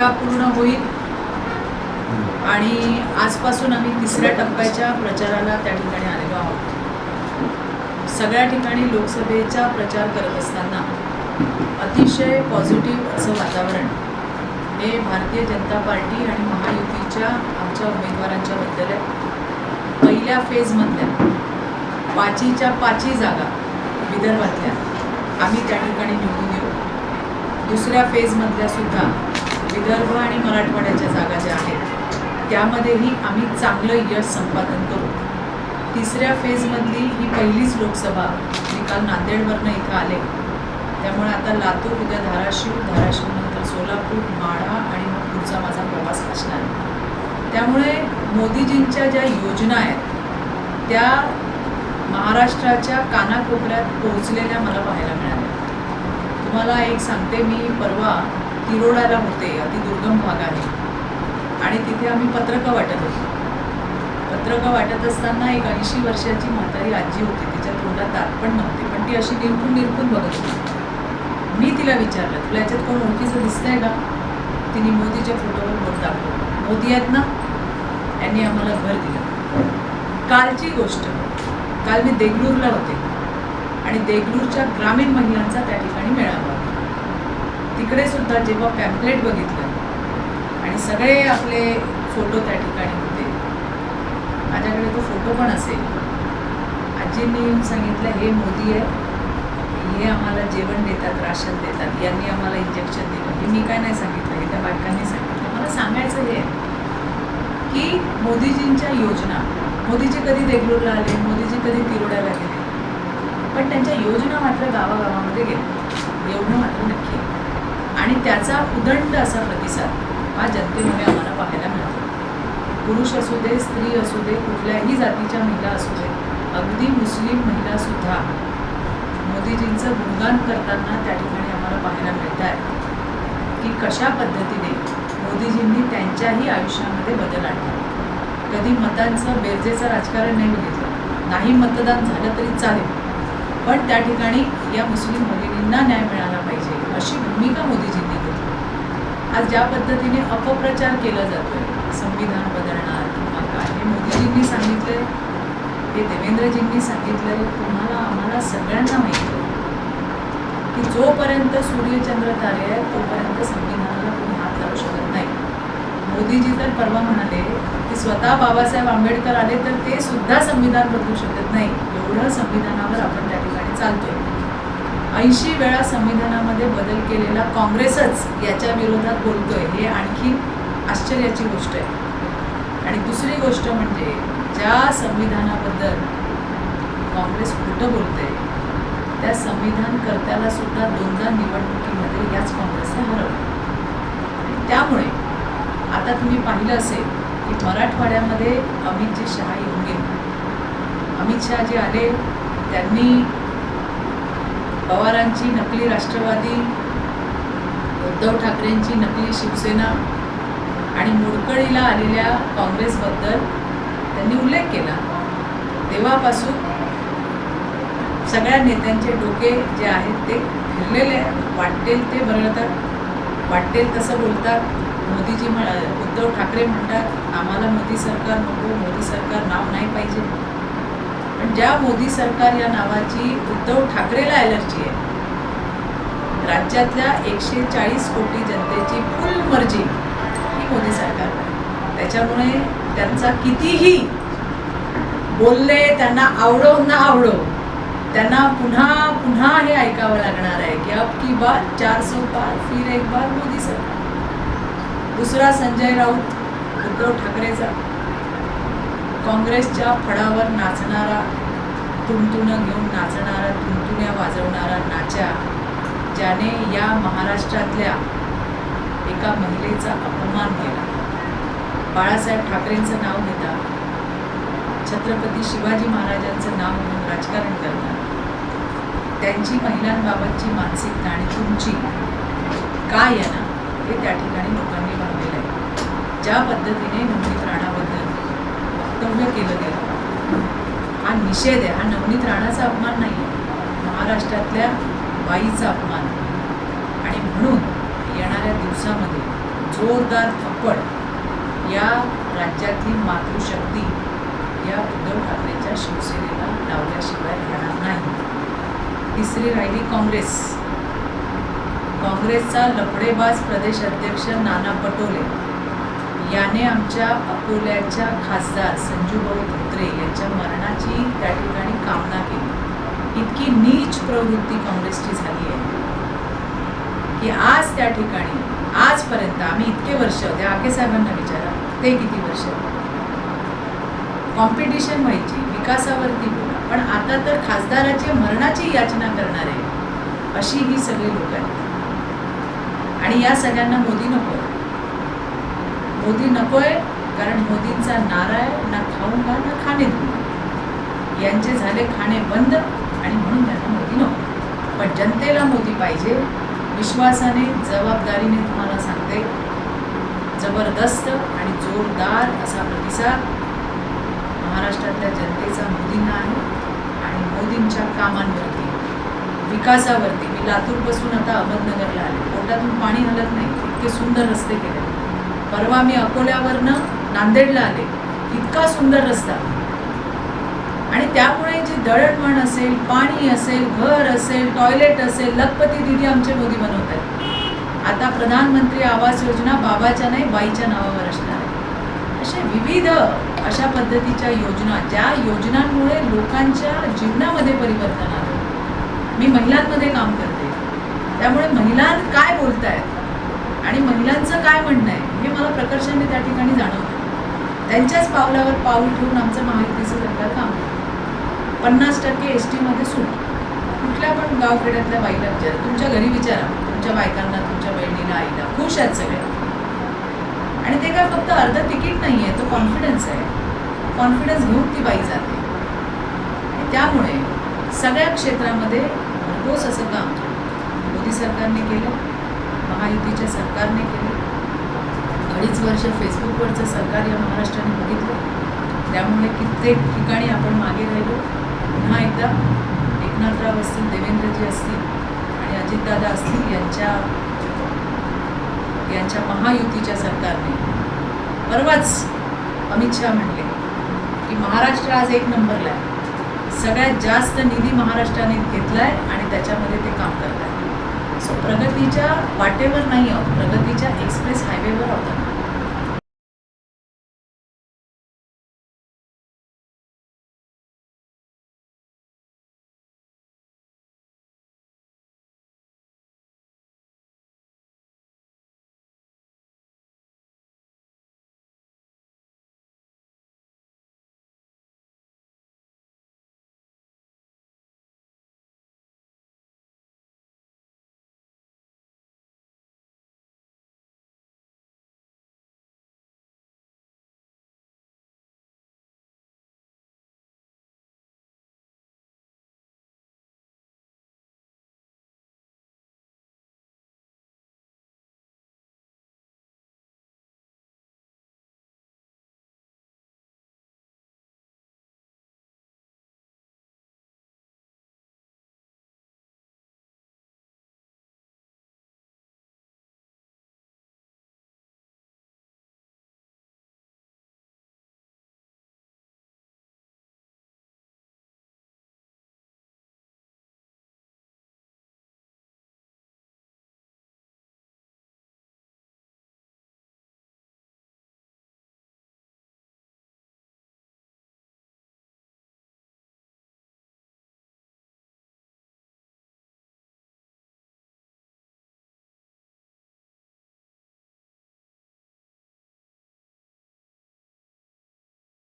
का पूर्ण होईल. आणि आजपासून आम्ही तिसऱ्या टप्प्याच्या प्रचाराला त्या ठिकाणी आलेलो आहोत. सगळ्या ठिकाणी लोकसभेचा प्रचार करत असताना अतिशय पॉझिटिव्ह असं वातावरण हे भारतीय जनता पार्टी आणि महायुतीच्या आमच्या उमेदवारांच्या बद्दल आहे. पहिल्या फेजमधल्या पाचीच्या पाची जागा विदर्भातल्या आम्ही त्या ठिकाणी निवडून येऊ. दुसऱ्या फेजमधल्या सुद्धा विदर्भ आणि मराठवाड्याच्या जागा ज्या आहेत त्यामध्येही आम्ही चांगलं यश संपादन करू. तिसऱ्या फेजमधली ही पहिलीच लोकसभा मी काल नांदेडवरनं इथं आले. त्यामुळे आता लातूर उद्या धाराशिव धाराशिवनंतर सोलापूर माढा आणि मग पुढचा माझा प्रवास असणार. आहे त्यामुळे मोदीजींच्या ज्या योजना आहेत त्या महाराष्ट्राच्या कानाकोपऱ्यात पोहोचलेल्या मला पाहायला मिळाल्या. तुम्हाला एक सांगते मी परवा तिरोडाला होते अति दुर्गम भाग आहे आणि तिथे आम्ही पत्रकं वाटत होतो. पत्रकं वाटत असताना एक ऐंशी वर्षाची म्हातारी आजी होती तिच्या तोंडात दात पण नव्हते पण ती अशी निरखून निरखून बघत होती. मी तिला विचारलं तुला याच्यात कोण ओळखीचं दिसतंय का? तिने मोदीच्या फोटोवर बोट दाखवलं. मोदी आहेत ना? यांनी आम्हाला घर दिलं. कालची गोष्ट. काल मी देगलूरला होते. आणि देगलूरच्या ग्रामीण महिलांचा त्या ठिकाणी मेळावा. तिकडे सुद्धा जेव्हा पॅम्पलेट बघितलं आणि सगळे आपले फोटो त्या ठिकाणी होते माझ्याकडे तो फोटो पण असेल. आजींनी येऊन सांगितलं हे मोदी आहे हे आम्हाला जेवण देतात राशन देतात यांनी आम्हाला इंजेक्शन दिलं. हे मी काय नाही सांगितलं हे त्या बायकांनी सांगितलं. मला सांगायचं हे की मोदीजींच्या योजना मोदीजी कधी देगलूरला आले मोदीजी कधी तिरोड्याला गेले पण त्यांच्या योजना मात्र गावागावामध्ये गेल्या. एवढं मात्र नक्की आणि त्याचा उदंड असा प्रतिसाद हा जनतेमध्ये आम्हाला पाहायला मिळतो. पुरुष असू दे स्त्री असू दे कुठल्याही जातीच्या महिला असू दे अगदी मुस्लिम महिलासुद्धा मोदीजींचं गुणगान करताना त्या ठिकाणी आम्हाला पाहायला मिळत आहे की कशा पद्धतीने मोदीजींनी त्यांच्याही आयुष्यामध्ये बदल आणला. कधी मतांचं बेरजेचं राजकारण नाही बघितलं. नाही मतदान झालं तरी चालेल. पण त्या ठिकाणी या मुस्लिम भगिनींना न्याय मिळाला पाहिजे अशी भूमिका मोदीजींनी घेतली. आज ज्या पद्धतीने अपप्रचार केला जातोय संविधान बदलणार किंवा काय हे मोदीजींनी सांगितलंय हे देवेंद्रजींनी सांगितलंय तुम्हाला आम्हाला सगळ्यांना माहिती आहे की जोपर्यंत सूर्यचंद्र तारे आहेत तोपर्यंत संविधानाला कोणी हात लावू शकत नाही. मोदीजी तर परवा म्हणाले की स्वतः बाबासाहेब आंबेडकर आले तर ते सुद्धा संविधान बदलू शकत नाही. एवढं संविधानावर आपण त्या चालतोय. ऐंशी वेळा संविधानामध्ये बदल केलेला काँग्रेसच याच्या विरोधात बोलतोय हे आणखी आश्चर्याची गोष्ट आहे. आणि दुसरी गोष्ट म्हणजे ज्या संविधानाबद्दल काँग्रेस खोटं बोलते त्या संविधानकर्त्याला सुद्धा दोनदा निवडणुकीमध्ये याच काँग्रेसने हरवलं. आणि त्यामुळे आता तुम्ही पाहिलं असेल की मराठवाड्यामध्ये अमितजी शहा येऊन गेले. अमित शहा जे आले त्यांनी पवारांची नकली राष्ट्रवादी उद्धव ठाकरेंची नकली शिवसेना आणि मोडकळीला आलेल्या काँग्रेसबद्दल त्यांनी उल्लेख केला. तेव्हापासून सगळ्या नेत्यांचे डोके जे आहेत ते फिरलेले वाटेल ते बरळतात वाटेल तसं बोलतात. मोदीजी म्हणा उद्धव ठाकरे म्हणतात आम्हाला मोदी सरकार नको मोदी सरकार नाव नाही पाहिजे. पण ज्या मोदी सरकार या नावाची उद्धव ठाकरेला ॲलर्जी आहे राज्यातल्या एकशे चाळीस कोटी जनतेची फुल मर्जी ही मोदी सरकार त्याच्यामुळे त्यांचा कितीही बोलले त्यांना आवडो ना आवडो त्यांना पुन्हा पुन्हा हे ऐकावं लागणार आहे की अब की बार चार सौ पार फिर एक बार मोदी सरकार. दुसरा संजय राऊत उद्धव ठाकरेचा. काँग्रेसच्या फडावर नाचणारा तुणतुणं घेऊन नाचणारा तुणतुण्या वाजवणारा नाच्या ज्याने या महाराष्ट्रातल्या एका महिलेचा अपमान केला. बाळासाहेब ठाकरेंचं नाव घेता छत्रपती शिवाजी महाराजांचं नाव घेऊन राजकारण करतात त्यांची महिलांबाबतची मानसिकता आणि तुमची काय आहे ना हे त्या ठिकाणी लोकांनी पाहिलेलं आहे. ज्या पद्धतीने नवनीत राणाबद्दल वक्तव्य केलं गेलं. हा निषेध आहे. हा नवनीत राणाचा अपमान नाही आहे महाराष्ट्रातल्या बाईचा अपमान. आणि म्हणून येणाऱ्या दिवसामध्ये जोरदार थप्पड या राज्यातली मातृशक्ती या उद्धव ठाकरेंच्या शिवसेनेला लावल्याशिवाय राहणार नाही. तिसरी राहिली काँग्रेस. काँग्रेसचा लफडेबाज प्रदेश अध्यक्ष नाना पटोले याने आमच्या अकोल्याच्या खासदार संजूभाऊ धोत्रे यांच्या मरणाची त्या ठिकाणी कामना केली. इतकी नीच प्रवृत्ती काँग्रेसची झाली आहे. की आज त्या ठिकाणी आजपर्यंत आम्ही इतके वर्ष त्या आके साहेबांना विचारा ते किती वर्ष? कॉम्पिटिशन व्हायची विकासावरती बोला. पण आता तर खासदाराची मरणाची याचना करणार आहे अशी ही सगळी लोक आहेत. आणि या सगळ्यांना मोदी नको. मोदी नको आहे कारण मोदींचा नारा आहे ना खाऊंगा ना खाणे दूंगा यांचे झाले खाणे बंद आणि म्हणून त्यांना मोदी नको. पण जनतेला मोदी पाहिजे. विश्वासाने जबाबदारीने तुम्हाला सांगते जबरदस्त आणि जोरदार असा प्रतिसाद महाराष्ट्रातल्या जनतेचा मोदींना आहे आणि मोदींच्या कामांवरती विकासावरती. मी लातूरपासून आता अहमदनगरला आले. पोटातून पाणी हलत नाही. इतके सुंदर रस्ते केले परवा मी अकोल्यावरनं नांदेडला आले. इतका सुंदर रस्ता. आणि त्यामुळे जी दळणवण असेल पाणी असेल घर असेल टॉयलेट असेल लखपती दिदी आमचे मोदी बनवत आहेत आता प्रधानमंत्री आवास योजना बाबाच्या नाही बाईच्या नावावर असणार. आहे असे विविध अशा पद्धतीच्या योजना ज्या योजनांमुळे लोकांच्या जीवनामध्ये परिवर्तन आलं. मी महिलांमध्ये काम करते. त्यामुळे महिला काय बोलतायत? आणि महिलांचं काय म्हणणं आहे हे मला प्रकर्षाने त्या ठिकाणी जाणवतं. त्यांच्याच पावलावर पाऊल ठेवून आमचं महायुतीचं सरकार काम पन्नास टक्के एस टीमध्ये सूट कुठल्या पण गावखेड्यातल्या बाईला विचारा. तुमच्या घरी विचारा. तुमच्या बायकांना तुमच्या बहिणीला आईला. खुश आहेत सगळ्या आणि ते काय फक्त अर्ध तिकीट नाही आहे तो कॉन्फिडन्स आहे. कॉन्फिडन्स घेऊन ती बाई जाते. त्यामुळे सगळ्या क्षेत्रामध्ये भरघोस असं काम मोदी सरकारने केलं. महायुतीच्या सरकारने केली. अडीच वर्ष फेसबुकवरचं सरकार या महाराष्ट्राने बघितलं. त्यामुळे कित्येक ठिकाणी आपण मागे राहिलो. पुन्हा एकदा एकनाथराव असतील देवेंद्रजी असतील आणि अजितदादा असतील यांच्या यांच्या महायुतीच्या सरकारने. परवाच अमित शहा म्हणले की महाराष्ट्र आज एक नंबरला आहे. सगळ्यात जास्त निधी महाराष्ट्राने घेतला आहे आणि त्याच्यामध्ये ते काम करत आहे सो प्रगतीच्या वाटेवर नाही आहोत प्रगतीच्या एक्सप्रेस हायवेवर आहोत